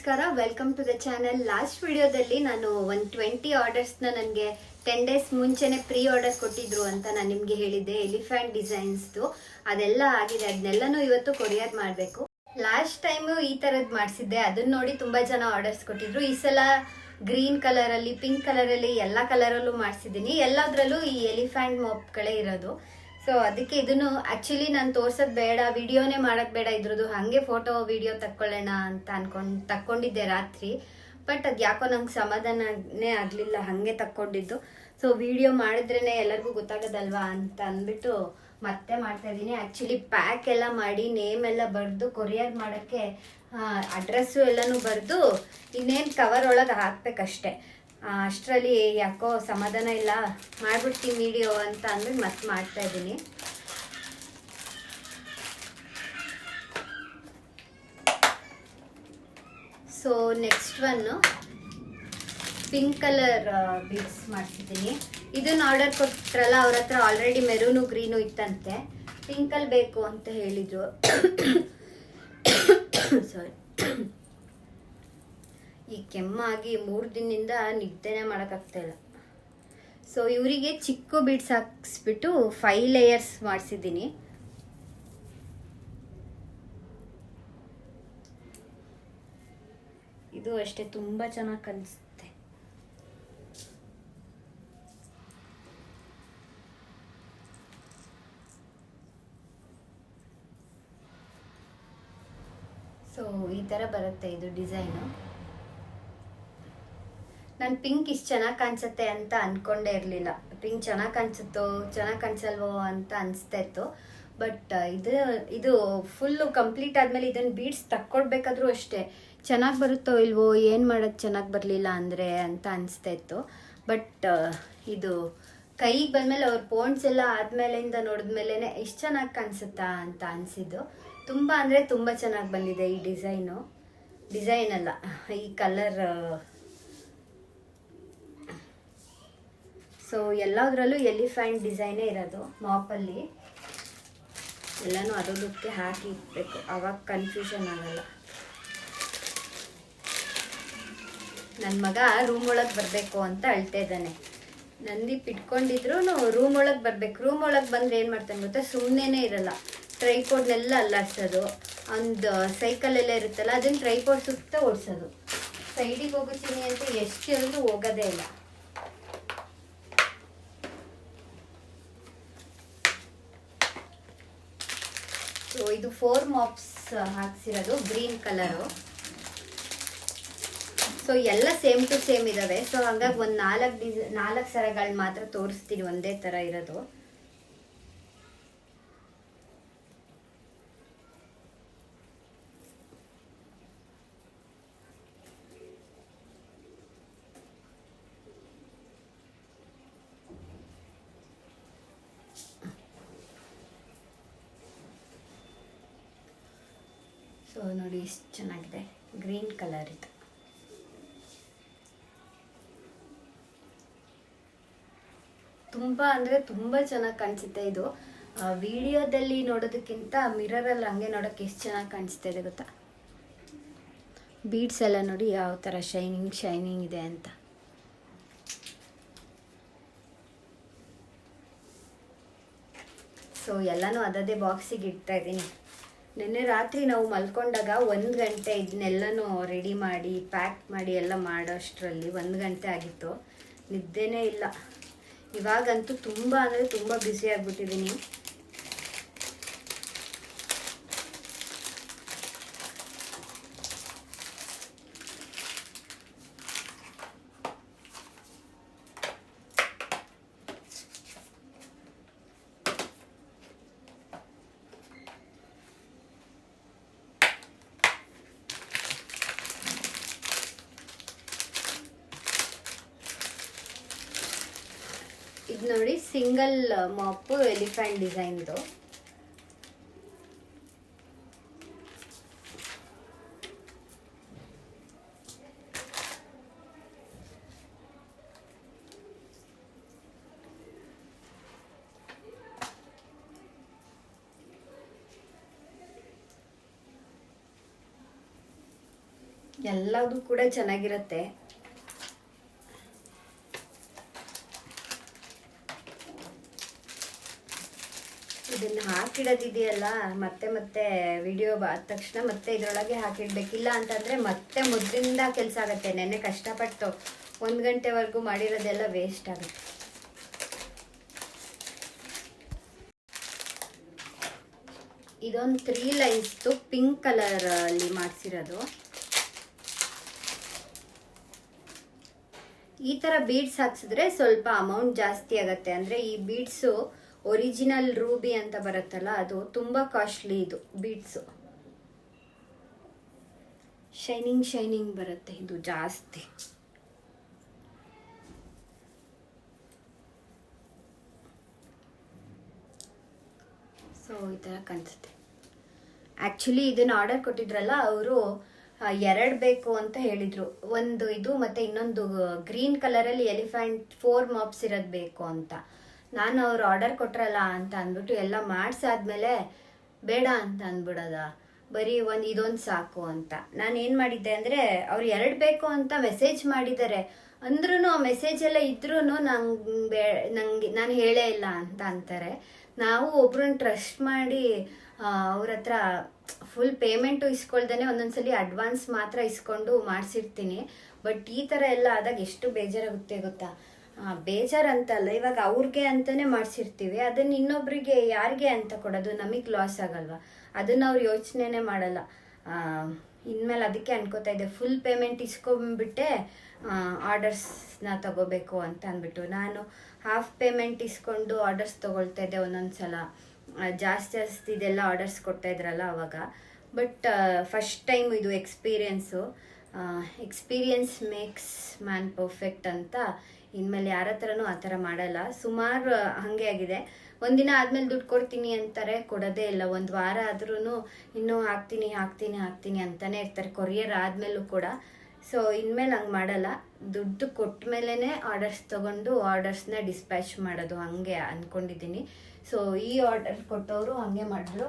ನಮಸ್ಕಾರ welcome to the channel last ವಿಡಿಯೋದಲ್ಲಿ ನಾನು ಒಂದು ಟ್ವೆಂಟಿ ಆರ್ಡರ್ಸ್ನ ನನಗೆ ಟೆನ್ ಡೇಸ್ ಮುಂಚೆನೆ ಪ್ರೀ ಆರ್ಡರ್ ಕೊಟ್ಟಿದ್ರು ಅಂತ ನಾನು ನಿಮಗೆ ಹೇಳಿದ್ದೆ ಎಲಿಫೆಂಟ್ ಡಿಸೈನ್ಸ್ದು ಅದೆಲ್ಲ ಆಗಿದೆ ಅದನ್ನೆಲ್ಲನೂ ಇವತ್ತು ಕೊರಿಯರ್ ಮಾಡಬೇಕು. ಲಾಸ್ಟ್ ಟೈಮು ಈ ಥರದ್ದು ಮಾಡಿಸಿದ್ದೆ ಅದನ್ನ ನೋಡಿ ತುಂಬ ಜನ ಆರ್ಡರ್ಸ್ ಕೊಟ್ಟಿದ್ರು. ಈ ಸಲ ಗ್ರೀನ್ ಕಲರಲ್ಲಿ ಪಿಂಕ್ ಕಲರಲ್ಲಿ ಎಲ್ಲ ಕಲರಲ್ಲೂ ಮಾಡಿಸಿದ್ದೀನಿ. ಎಲ್ಲದರಲ್ಲೂ ಈ ಎಲಿಫೆಂಟ್ ಮೊಪ್ಗಳೇ ಇರೋದು. ಸೊ ಅದಕ್ಕೆ ಇದನ್ನು ಆಕ್ಚುಲಿ ನಾನು ತೋರ್ಸೋದು ಬೇಡ, ವಿಡಿಯೋನೇ ಮಾಡೋದು ಬೇಡ, ಇದ್ರದ್ದು ಹಾಗೆ ಫೋಟೋ ವಿಡಿಯೋ ತಕ್ಕೊಳ್ಳೋಣ ಅಂತ ಅನ್ಕೊಂಡು, ತಕ್ಕೊಂಡಿದ್ದೆ ರಾತ್ರಿ. ಬಟ್ ಅದು ಯಾಕೋ ನಂಗೆ ಸಮಾಧಾನನೇ ಆಗಲಿಲ್ಲ, ಹಾಗೆ ತಕ್ಕೊಂಡಿದ್ದು. ಸೊ ವಿಡಿಯೋ ಮಾಡಿದ್ರೇ ಎಲ್ಲರಿಗೂ ಗೊತ್ತಾಗೋದಲ್ವಾ ಅಂತ ಅಂದ್ಬಿಟ್ಟು ಮತ್ತೆ ಮಾಡ್ತಾ ಇದ್ದೀನಿ. ಆ್ಯಕ್ಚುಲಿ ಪ್ಯಾಕ್ ಎಲ್ಲ ಮಾಡಿ ನೇಮ್ ಎಲ್ಲ ಬರೆದು ಕೊರಿಯರ್ ಮಾಡೋಕ್ಕೆ ಅಡ್ರೆಸ್ಸು ಎಲ್ಲನೂ ಬರೆದು, ಇನ್ನೇನು ಕವರ್ ಒಳಗೆ ಹಾಕ್ಬೇಕಷ್ಟೆ. ಅಷ್ಟರಲ್ಲಿ ಯಾಕೋ ಸಮಾಧಾನ ಇಲ್ಲ. ಮಾಡಿಬಿಡ್ತೀನಿ ವಿಡಿಯೋ ಅಂತ ಅಂದ್ಬಿಟ್ಟು ಮತ್ತೆ ಮಾಡ್ತಾ ಇದ್ದೀನಿ. So next one pink colour beads ಮಾಡ್ತಿದ್ದೀನಿ. ಇದನ್ನು ಆರ್ಡರ್ ಕೊಟ್ಟರಲ್ಲ ಅವ್ರ ಹತ್ರ ಆಲ್ರೆಡಿ ಮೆರೂನು ಗ್ರೀನು ಇತ್ತಂತೆ. ಪಿಂಕಲ್ಲಿ ಬೇಕು ಅಂತ ಹೇಳಿದರು. ಸಾರಿ ಈ ಕೆಮ್ಮಾಗಿ ಮೂರು ದಿನದಿಂದ ನಿದ್ದೆನೇ ಮಾಡೋಕ್ಕಾಗ್ತಾಯಿಲ್ಲ ಸೊ ಇವರಿಗೆ ಚಿಕ್ಕ ಬೀಡ್ಸ್ ಹಾಕ್ಸ್ಬಿಟ್ಟು ಫೈವ್ ಲೇಯರ್ಸ್ ಮಾಡಿಸಿದ್ದೀನಿ. ಇದು ಅಷ್ಟೇ, ತುಂಬ ಚೆನ್ನಾಗಿ ಕಾಣಿಸುತ್ತೆ. ಸೊ ಈ ಥರ ಬರುತ್ತೆ ಇದು ಡಿಸೈನು. ನಾನು ಪಿಂಕ್ ಇಷ್ಟು ಚೆನ್ನಾಗಿ ಕಾಣಿಸುತ್ತೆ ಅಂತ ಅಂದ್ಕೊಂಡೇ ಇರಲಿಲ್ಲ. ಪಿಂಕ್ ಚೆನ್ನಾಗಿ ಕಾಣಿಸುತ್ತೋ, ಚೆನ್ನಾಗಿ ಕಾಣಿಸಲ್ವೋ ಅಂತ ಅನಿಸ್ತಾ ಇತ್ತು. ಬಟ್ ಇದು ಇದು ಫುಲ್ಲು ಕಂಪ್ಲೀಟ್ ಆದಮೇಲೆ ಇದನ್ನು ಬೀಡ್ಸ್ ತಕ್ಕೊಡ್ಬೇಕಾದ್ರೂ ಅಷ್ಟೇ. ಚೆನ್ನಾಗಿ ಬರುತ್ತೋ ಇಲ್ವೋ, ಏನು ಮಾಡೋದು ಚೆನ್ನಾಗಿ ಬರಲಿಲ್ಲ ಅಂದರೆ ಅಂತ ಅನಿಸ್ತಾ ಇತ್ತು. ಬಟ್ ಇದು ಕೈಗೆ ಬಂದಮೇಲೆ ಅವ್ರ ಪೋಂಡ್ಸ್ ಎಲ್ಲ ಆದಮೇಲೆಯಿಂದ ನೋಡಿದ್ಮೇಲೆ ಎಷ್ಟು ಚೆನ್ನಾಗಿ ಕಾಣಿಸುತ್ತಾ ಅಂತ ಅನಿಸಿದ್ದು. ತುಂಬ ಅಂದರೆ ತುಂಬ ಚೆನ್ನಾಗಿ ಬಂದಿದೆ ಈ ಡಿಸೈನು. ಡಿಸೈನ್ ಅಲ್ಲ, ಈ ಕಲರ್ ಸೊ ಎಲ್ಲದರಲ್ಲೂ ಎಲಿಫೆಂಟ್ ಡಿಸೈನೇ ಇರೋದು ಮಾಪಲ್ಲಿ. ಎಲ್ಲನೂ ಅದಕ್ಕೆ ಹಾಕಿ ಇಟ್ಬೇಕು ಆವಾಗ ಕನ್ಫ್ಯೂಷನ್ ಆಗಲ್ಲ. ನನ್ನ ಮಗ ರೂಮ್ ಒಳಗೆ ಬರಬೇಕು ಅಂತ ಅಳ್ತಾ ಇದ್ದಾನೆ. ನಂದೀಪ್ ಇಟ್ಕೊಂಡಿದ್ರು ರೂಮ್ ಒಳಗೆ ಬರಬೇಕು. ರೂಮ್ ಒಳಗೆ ಬಂದರೆ ಏನು ಮಾಡ್ತಾನೆ ಗೊತ್ತಾ? ಸುಮ್ಮನೆ ಇರಲ್ಲ. ಟ್ರೈಪೋಡ್ನೆಲ್ಲ ಅಲ್ಲಾಡ್ಸೋದು. ಒಂದು ಸೈಕಲೆಲ್ಲ ಇರುತ್ತಲ್ಲ, ಅದನ್ನು ಟ್ರೈಪೋಡ್ ಸುತ್ತ ಓಡಿಸೋದು. ಸೈಡಿಗೆ ಹೋಗುತ್ತೀನಿ ಅಂತ ಎಷ್ಟು ಹೇಳಿದ್ರು ಹೋಗೋದೇ ಇಲ್ಲ. ಇದು ಫೋರ್ ಮಾಪ್ಸ್ ಹಾಕ್ಸಿರೋದು ಗ್ರೀನ್ ಕಲರು ಸೊ ಎಲ್ಲ ಸೇಮ್ ಟು ಸೇಮ್ ಇದಾವೆ. ಸೊ ಹಂಗಾಗಿ ಒಂದು ನಾಲ್ಕು ಡಿಸ್ ನಾಲ್ಕು ಸರಗಳು ಮಾತ್ರ ತೋರಿಸ್ತೀನಿ ಒಂದೇ ಥರ ಇರೋದು. ಸೊ ನೋಡಿ ಎಷ್ಟು ಚೆನ್ನಾಗಿದೆ. ಗ್ರೀನ್ ಕಲರ್ ಇದು. ತುಂಬ ಅಂದರೆ ತುಂಬ ಚೆನ್ನಾಗಿ ಕಾಣಿಸುತ್ತೆ ಇದು. ವಿಡಿಯೋದಲ್ಲಿ ನೋಡೋದಕ್ಕಿಂತ ಮಿರರಲ್ಲಿ ಹಂಗೆ ನೋಡೋಕ್ಕೆ ಎಷ್ಟು ಚೆನ್ನಾಗಿ ಕಾಣಿಸ್ತಾ ಇದೆ ಗೊತ್ತಾ? ಬೀಡ್ಸ್ ಎಲ್ಲ ನೋಡಿ ಯಾವ ಥರ ಶೈನಿಂಗ್ ಶೈನಿಂಗ್ ಇದೆ ಅಂತ. ಸೊ ಎಲ್ಲನೂ ಅದದೇ ಬಾಕ್ಸಿಗೆ ಇಡ್ತಾ ಇದ್ದೀನಿ. ನಿನ್ನೆ ರಾತ್ರಿ ನಾವು ಮಲ್ಕೊಂಡಾಗ ಒಂದು ಗಂಟೆ ಇದನ್ನೆಲ್ಲನೂ ರೆಡಿ ಮಾಡಿ ಪ್ಯಾಕ್ ಮಾಡಿ ಎಲ್ಲ ಮಾಡೋಷ್ಟರಲ್ಲಿ ಒಂದು ಗಂಟೆ ಆಗಿತ್ತು. ನಿದ್ದೆನೇ ಇಲ್ಲ. ಇವಾಗಂತೂ ತುಂಬ ಅಂದರೆ ತುಂಬ ಬ್ಯುಸಿ ಆಗಿಬಿಟ್ಟಿದ್ದೀನಿ. ನೋಡಿ ಸಿಂಗಲ್ ಮಾಪ್ ಎಲಿಫೆಂಟ್ ಡಿಸೈನ್ದು. ಎಲ್ಲದೂ ಕೂಡ ಚೆನ್ನಾಗಿರುತ್ತೆ. ಇದನ್ನ ಹಾಕಿಡೋದಿದೆಯಲ್ಲ, ಮತ್ತೆ ಮತ್ತೆ ವಿಡಿಯೋ ಆದ ತಕ್ಷಣ ಮತ್ತೆ ಇದರೊಳಗೆ ಹಾಕಿಡಬೇಕಿಲ್ಲ ಅಂತಂದ್ರೆ ಮತ್ತೆ ಮೊದಲಿಂದ ಕೆಲಸ ಆಗುತ್ತೆ. ನೆನ್ನೆ ಕಷ್ಟಪಟ್ಟು ಒಂದು ಗಂಟೆವರೆಗೂ ಮಾಡಿರೋದೆಲ್ಲ ವೇಸ್ಟ್ ಆಗುತ್ತೆ. ಇದೊಂದು ತ್ರೀ ಲೈನ್ಸ್ದು ಪಿಂಕ್ ಕಲರ್ ಅಲ್ಲಿ ಮಾಡಿಸಿರೋದು. ಈ ತರ ಬೀಡ್ಸ್ ಹಾಕ್ಸಿದ್ರೆ ಸ್ವಲ್ಪ ಅಮೌಂಟ್ ಜಾಸ್ತಿ ಆಗುತ್ತೆ. ಅಂದ್ರೆ ಈ ಬೀಡ್ಸು ಒರಿಜಿನಲ್ ರೂಬಿ ಅಂತ ಬರುತ್ತಲ್ಲ, ಅದು ತುಂಬಾ ಕಾಸ್ಟ್ಲಿ ಇದು ಬೀಟ್ಸ್ ಶೈನಿಂಗ್ ಶೈನಿಂಗ್ ಬರುತ್ತೆ, ಇದು ಜಾಸ್ತಿ. ಸೊ ಈ ಥರ ಕಾಣಿಸುತ್ತೆ. ಆ್ಯಕ್ಚುಲಿ ಇದನ್ನ ಆರ್ಡರ್ ಕೊಟ್ಟಿದ್ರಲ್ಲ, ಅವರು ಎರಡು ಬೇಕು ಅಂತ ಹೇಳಿದ್ರು. ಒಂದು ಇದು ಮತ್ತೆ ಇನ್ನೊಂದು ಗ್ರೀನ್ ಕಲರಲ್ಲಿ ಎಲಿಫೆಂಟ್ ಫೋರ್ ಮಾಪ್ಸ್ ಇರೋದು ಬೇಕು ಅಂತ. ನಾನು ಅವ್ರು ಆರ್ಡರ್ ಕೊಟ್ರಲ್ಲ ಅಂತ ಅಂದ್ಬಿಟ್ಟು ಎಲ್ಲ ಮಾಡಿಸಾದ್ಮೇಲೆ ಬೇಡ ಅಂತ ಅಂದ್ಬಿಡೋದ. ಬರೀ ಒಂದು ಇದೊಂದು ಸಾಕು ಅಂತ. ನಾನು ಏನು ಮಾಡಿದ್ದೆ ಅಂದರೆ ಅವ್ರು ಎರಡು ಬೇಕು ಅಂತ ಮೆಸೇಜ್ ಮಾಡಿದ್ದಾರೆ. ಅಂದ್ರೂ ಆ ಮೆಸೇಜ್ ಎಲ್ಲ ಇದ್ರೂ ನಂಗೆ ಬೇ, ನಂಗೆ, ನಾನು ಹೇಳೇ ಇಲ್ಲ ಅಂತ ಅಂತಾರೆ. ನಾವು ಒಬ್ರನ್ನ ಟ್ರಸ್ಟ್ ಮಾಡಿ ಅವ್ರ ಹತ್ರ ಫುಲ್ ಪೇಮೆಂಟು ಇಸ್ಕೊಳ್ದೇ ಒಂದೊಂದ್ಸಲಿ ಅಡ್ವಾನ್ಸ್ ಮಾತ್ರ ಇಸ್ಕೊಂಡು ಮಾಡಿಸಿರ್ತೀನಿ. ಬಟ್ ಈ ಥರ ಎಲ್ಲ ಆದಾಗ ಎಷ್ಟು ಬೇಜಾರಾಗುತ್ತೆ ಗೊತ್ತಾ? ಬೇಜಾರಂತಲ್ಲ, ಇವಾಗ ಅವ್ರಿಗೆ ಅಂತಾನೆ ಮಾಡಿಸಿರ್ತೀವಿ. ಅದನ್ನ ಇನ್ನೊಬ್ರಿಗೆ ಯಾರಿಗೆ ಅಂತ ಕೊಡೋದು ನಮಗೆ ಲಾಸ್ ಆಗಲ್ವಾ? ಅದನ್ನ ಅವ್ರು ಯೋಚನೆನೇ ಮಾಡಲ್ಲ. ಇನ್ಮೇಲೆ ಅದಕ್ಕೆ ಅನ್ಕೋತಾ ಇದ್ದೆ ಫುಲ್ ಪೇಮೆಂಟ್ ಇಸ್ಕೊಂಡ್ಬಿಟ್ಟೆ ಆರ್ಡರ್ಸ್ನ ತಗೋಬೇಕು ಅಂತ ಅಂದ್ಬಿಟ್ಟು. ನಾನು ಹಾಫ್ ಪೇಮೆಂಟ್ ಇಸ್ಕೊಂಡು ಆರ್ಡರ್ಸ್ ತಗೊಳ್ತಾ ಇದ್ದೆ ಒಂದೊಂದು ಸಲ ಜಾಸ್ತಿ ಜಾಸ್ತಿ ಇದೆಲ್ಲ ಆರ್ಡರ್ಸ್ ಕೊಡ್ತಾ ಇದ್ರಲ್ಲ ಅವಾಗ. ಬಟ್ ಫಸ್ಟ್ ಟೈಮ್ ಇದು experience experience makes man perfect ಅಂತ ಇನ್ಮೇಲೆ ಯಾರ ಹತ್ರನೂ ಆ ಥರ ಮಾಡಲ್ಲ. ಸುಮಾರು ಹಾಗೆ ಆಗಿದೆ. ಒಂದಿನ ಆದ್ಮೇಲೆ ದುಡ್ಡು ಕೊಡ್ತೀನಿ ಅಂತಾರೆ. ಕೊಡೋದೇ ಇಲ್ಲ. ಒಂದು ವಾರ ಆದ್ರೂ ಇನ್ನೂ ಹಾಕ್ತೀನಿ ಹಾಕ್ತೀನಿ ಹಾಕ್ತೀನಿ ಅಂತಾನೆ ಇರ್ತಾರೆ. ಕೊರಿಯರ್ ಆದ್ಮೇಲೂ ಕೂಡ. ಸೊ ಇನ್ಮೇಲೆ ಹಂಗೆ ಮಾಡಲ್ಲ. ದುಡ್ಡು ಕೊಟ್ಟ ಮೇಲೇ ಆರ್ಡರ್ಸ್ ತಗೊಂಡು ಆರ್ಡರ್ಸ್ನ ಡಿಸ್ಪ್ಯಾಚ್ ಮಾಡೋದು ಹಂಗೆ ಅಂದ್ಕೊಂಡಿದ್ದೀನಿ ಸೊ ಈ ಆರ್ಡರ್ ಕೊಟ್ಟವರು ಹಂಗೆ ಮಾಡಿದ್ರು.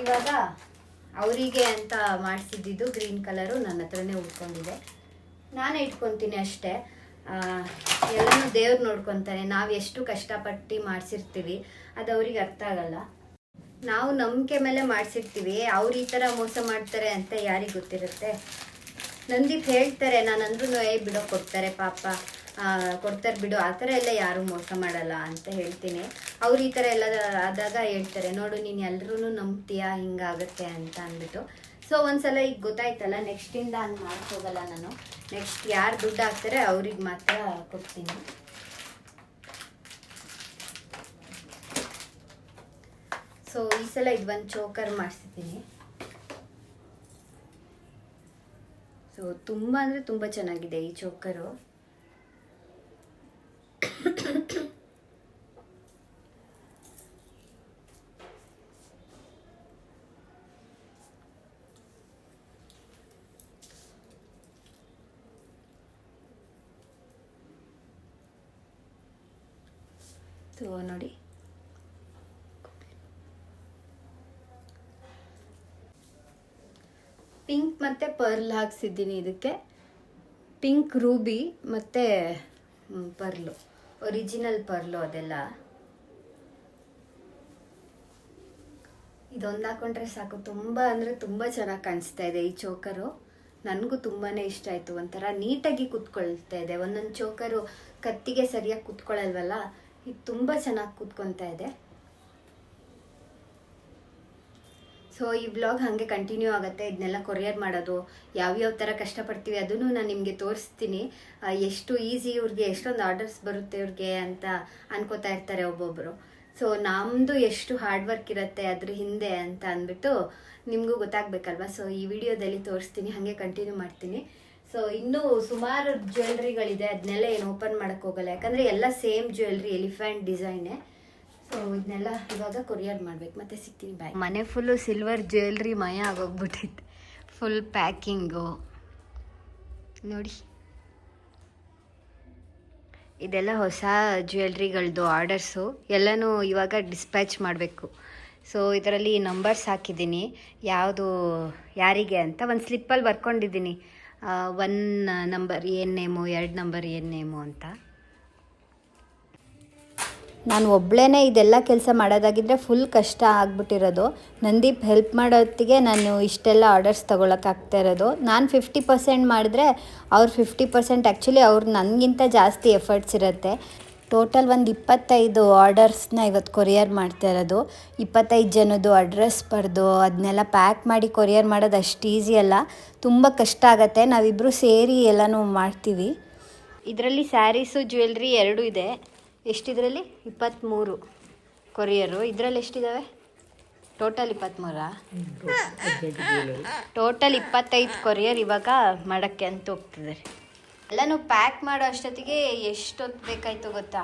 ಇವಾಗ ಅವರಿಗೆ ಅಂತ ಮಾಡಿಸಿದ್ದು ಗ್ರೀನ್ ಕಲರು ನನ್ನ ಹತ್ರನೇ ಉಟ್ಕೊಂಡಿದೆ ನಾನೇ ಇಟ್ಕೊತೀನಿ ಅಷ್ಟೇ. ಎಲ್ಲನೂ ದೇವ್ರು ನೋಡ್ಕೊತಾರೆ. ನಾವು ಎಷ್ಟು ಕಷ್ಟಪಟ್ಟು ಮಾಡಿಸಿರ್ತೀವಿ, ಅದು ಅವ್ರಿಗೆ ಅರ್ಥ ಆಗಲ್ಲ. ನಾವು ನಂಬಿಕೆ ಮೇಲೆ ಮಾಡಿಸಿರ್ತೀವಿ, ಅವ್ರು ಈ ಥರ ಮೋಸ ಮಾಡ್ತಾರೆ ಅಂತ ಯಾರಿಗೆ ಗೊತ್ತಿರುತ್ತೆ? ನಂದೀಪ್ ಹೇಳ್ತಾರೆ ನಾನು ಅಂದ್ರೂ ಏ, ಬಿಡೋ, ಕೊಡ್ತಾರೆ ಪಾಪ. ಕೊಡ್ತಾರೆ ಬಿಡು, ಆ ಥರ ಎಲ್ಲ ಯಾರೂ ಮೋಸ ಮಾಡಲ್ಲ ಅಂತ ಹೇಳ್ತೀನಿ. ಅವ್ರು ಈ ಥರ ಎಲ್ಲ ಆದಾಗ ಹೇಳ್ತಾರೆ, ನೋಡು, ನೀನು ಎಲ್ಲರೂ ನಂಬ್ತೀಯಾ, ಹಿಂಗಾಗುತ್ತೆ ಅಂತ ಅಂದ್ಬಿಟ್ಟು. ಸೊ ಒಂದ್ಸಲ ಈಗ ಗೊತ್ತಾಯ್ತಲ್ಲ ನೆಕ್ಸ್ಟಿಂದ ಹಂಗೆ ಮಾಡ್ಕೋಗಲ್ಲ ನಾನು. ನೆಕ್ಸ್ಟ್ ಯಾರು ದುಡ್ಡು ಹಾಕ್ತಾರೆ ಅವ್ರಿಗೆ ಮಾತ್ರ ಕೊಡ್ತೀನಿ. ಸೊ ಈ ಸಲ ಇದು ಒಂದು ಚೋಕರ್ ಮಾಡಿಸ್ತೀನಿ ಸೊ ತುಂಬ ಅಂದರೆ ತುಂಬ ಚೆನ್ನಾಗಿದೆ ಈ ಚೋಕರು. ಸೊ ನೋಡಿ. ಪಿಂಕ್ ಮತ್ತು ಪರ್ಲ್ ಹಾಕ್ಸಿದ್ದೀನಿ ಇದಕ್ಕೆ. ಪಿಂಕ್ ರೂಬಿ ಮತ್ತು ಪರ್ಲು. ಒರಿಜಿನಲ್ ಪರ್ಲು ಅದೆಲ್ಲ. ಇದೊಂದು ಹಾಕೊಂಡ್ರೆ ಸಾಕು. ತುಂಬ ಅಂದರೆ ತುಂಬ ಚೆನ್ನಾಗಿ ಕಾಣಿಸ್ತಾ ಇದೆ ಈ ಚೋಕರು. ನನಗೂ ತುಂಬಾ ಇಷ್ಟ ಆಯಿತು ಒಂಥರ ನೀಟಾಗಿ ಕುತ್ಕೊಳ್ತಾ ಇದೆ. ಒಂದೊಂದು ಚೋಕರು ಕತ್ತಿಗೆ ಸರಿಯಾಗಿ ಕೂತ್ಕೊಳ್ಳಲ್ವಲ್ಲ ಇದು ತುಂಬ ಚೆನ್ನಾಗಿ ಕೂತ್ಕೊತಾ ಇದೆ. ಸೊ ಈ ಬ್ಲಾಗ್ ಹಾಗೆ ಕಂಟಿನ್ಯೂ ಆಗುತ್ತೆ. ಇದನ್ನೆಲ್ಲ ಕೊರಿಯರ್ ಮಾಡೋದು, ಯಾವ್ಯಾವ ಥರ ಕಷ್ಟಪಡ್ತೀವಿ ಅದನ್ನು ನಾನು ನಿಮಗೆ ತೋರಿಸ್ತೀನಿ. ಎಷ್ಟು ಈಸಿ ಇವ್ರಿಗೆ, ಎಷ್ಟೊಂದು ಆರ್ಡರ್ಸ್ ಬರುತ್ತೆ ಇವ್ರಿಗೆ ಅಂತ ಅನ್ಕೋತಾ ಇರ್ತಾರೆ ಒಬ್ಬೊಬ್ಬರು ಸೊ ನಮ್ಮದು ಎಷ್ಟು ಹಾರ್ಡ್ ವರ್ಕ್ ಇರುತ್ತೆ ಅದ್ರ ಹಿಂದೆ ಅಂತ ಅಂದ್ಬಿಟ್ಟು ನಿಮಗೂ ಗೊತ್ತಾಗಬೇಕಲ್ವ? ಸೊ ಈ ವಿಡಿಯೋದಲ್ಲಿ ತೋರಿಸ್ತೀನಿ, ಹಾಗೆ ಕಂಟಿನ್ಯೂ ಮಾಡ್ತೀನಿ. ಸೊ ಇನ್ನೂ ಸುಮಾರು ಜ್ಯುವೆಲ್ರಿಗಳಿದೆ ಅದನ್ನೆಲ್ಲ ಏನು ಓಪನ್ ಮಾಡೋಕ್ಕೆ ಹೋಗಲ್ಲ. ಯಾಕಂದರೆ ಎಲ್ಲ ಸೇಮ್ ಜ್ಯುವೆಲ್ರಿ ಎಲಿಫೆಂಟ್ ಡಿಸೈನೇ ಸೊ ಇದನ್ನೆಲ್ಲ ಇವಾಗ ಕೊರಿಯರ್ ಮಾಡ್ಬೇಕು. ಮತ್ತೆ ಸಿಗ್ತೀನಿ. ಬಾಯ್ ಮನೆ ಫುಲ್ಲು ಸಿಲ್ವರ್ ಜ್ಯುವೆಲ್ರಿ ಮಯ ಆಗೋಗ್ಬಿಟ್ಟಿತ್ತು. ಫುಲ್ ಪ್ಯಾಕಿಂಗು ನೋಡಿ. ಇದೆಲ್ಲ ಹೊಸ ಜ್ಯುವೆಲ್ರಿಗಳದ್ದು ಆರ್ಡರ್ಸು ಎಲ್ಲನೂ ಇವಾಗ ಡಿಸ್ಪ್ಯಾಚ್ ಮಾಡಬೇಕು. ಸೊ ಇದರಲ್ಲಿ ನಂಬರ್ಸ್ ಹಾಕಿದ್ದೀನಿ. ಯಾವುದು, ಯಾರಿಗೆ ಅಂತ. ಒಂದು ಸ್ಲಿಪ್ಪಲ್ಲಿ ಬರ್ಕೊಂಡಿದ್ದೀನಿ. ಒನ್ ನಂಬರ್ ಏನ್ ನೇಮು ಎರಡು ನಂಬರ್ ಏನ್ ನೇಮು ಅಂತ? ನಾನು ಒಬ್ಳೇ ಇದೆಲ್ಲ ಕೆಲಸ ಮಾಡೋದಾಗಿದ್ದರೆ ಫುಲ್ ಕಷ್ಟ ಆಗ್ಬಿಟ್ಟಿರೋದು. ನಂದೀಪ್ ಹೆಲ್ಪ್ ಮಾಡೋತ್ತಿಗೆ ನಾನು ಇಷ್ಟೆಲ್ಲ ಆರ್ಡರ್ಸ್ ತೊಗೊಳಕ್ಕಾಗ್ತಾ ಇರೋದು. ನಾನು ಫಿಫ್ಟಿ ಪರ್ಸೆಂಟ್ ಮಾಡಿದ್ರೆ ಅವ್ರು ಫಿಫ್ಟಿ ಪರ್ಸೆಂಟ್ ಆ್ಯಕ್ಚುಲಿ ಅವ್ರು ನನಗಿಂತ ಜಾಸ್ತಿ ಎಫರ್ಟ್ಸ್ ಇರುತ್ತೆ. ಟೋಟಲ್ ಒಂದು ಇಪ್ಪತ್ತೈದು ಆರ್ಡರ್ಸ್ನ ಇವತ್ತು ಕೊರಿಯರ್ ಮಾಡ್ತಾ ಇರೋದು. ಇಪ್ಪತ್ತೈದು ಜನದ್ದು ಅಡ್ರೆಸ್ ಬರೆದು ಅದನ್ನೆಲ್ಲ ಪ್ಯಾಕ್ ಮಾಡಿ ಕೊರಿಯರ್ ಮಾಡೋದು ಅಷ್ಟು ಈಸಿ ಅಲ್ಲ. ತುಂಬ ಕಷ್ಟ ಆಗುತ್ತೆ. ನಾವಿಬ್ಬರು ಸೇರಿ ಎಲ್ಲನೂ ಮಾಡ್ತೀವಿ. ಇದರಲ್ಲಿ ಸ್ಯಾರೀಸು ಜ್ಯುವೆಲ್ರಿ ಎರಡೂ ಇದೆ. ಎಷ್ಟಿದ್ರಲ್ಲಿ? ಇಪ್ಪತ್ತ್ಮೂರು ಕೊರಿಯರು. ಇದರಲ್ಲಿ ಎಷ್ಟಿದ್ದಾವೆ ಟೋಟಲ್ ಇಪ್ಪತ್ತ್ಮೂರಾ? ಟೋಟಲ್ ಇಪ್ಪತ್ತೈದು ಕೊರಿಯರ್ ಇವಾಗ ಮಾಡೋಕ್ಕೆ ಅಂತ ಹೋಗ್ತಿದ್ದಾರೆ. ಎಲ್ಲನೂ ಪ್ಯಾಕ್ ಮಾಡೋ ಅಷ್ಟೊತ್ತಿಗೆ ಎಷ್ಟೊತ್ತು ಬೇಕಾಯಿತು ಗೊತ್ತಾ?